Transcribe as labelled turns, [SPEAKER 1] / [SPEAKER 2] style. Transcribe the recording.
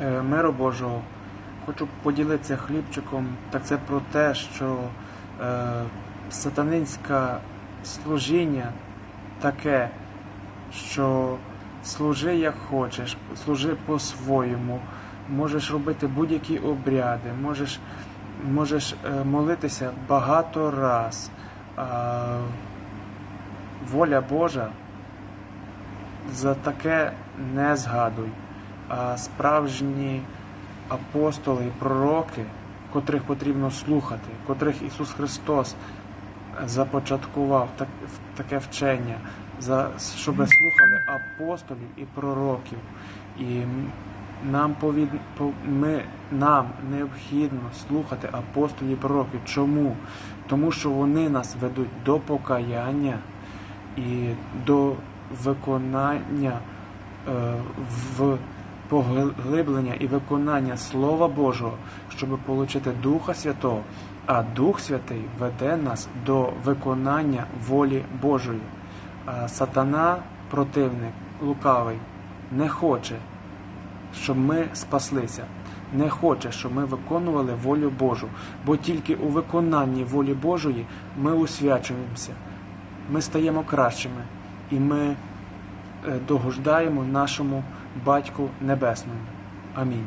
[SPEAKER 1] Е, Миру Божого. Хочу поділитися хлібчиком. Так це про те, що е, сатанинське служіння таке, що служи як хочеш, служи по-своєму, можеш робити будь-які обряди, можеш, можеш е, молитися багато раз. А, воля Божа за таке не згадуй. Справжні апостоли і пророки, котрих потрібно слухати, котрих Ісус Христос започаткував так, таке вчення, щоб слухали апостолів і пророків. І нам, повід, ми, нам необхідно слухати апостолів і пророків. Чому? Тому що вони нас ведуть до покаяння і до виконання е, в поглиблення і виконання Слова Божого, щоб отримати Духа Святого, а Дух Святий веде нас до виконання волі Божої. А сатана, противник, лукавий, не хоче, щоб ми спаслися, не хоче, щоб ми виконували волю Божу, бо тільки у виконанні волі Божої ми усвячуємося, ми стаємо кращими. І ми е, догождаємо нашому Батьку Небесному. Амінь.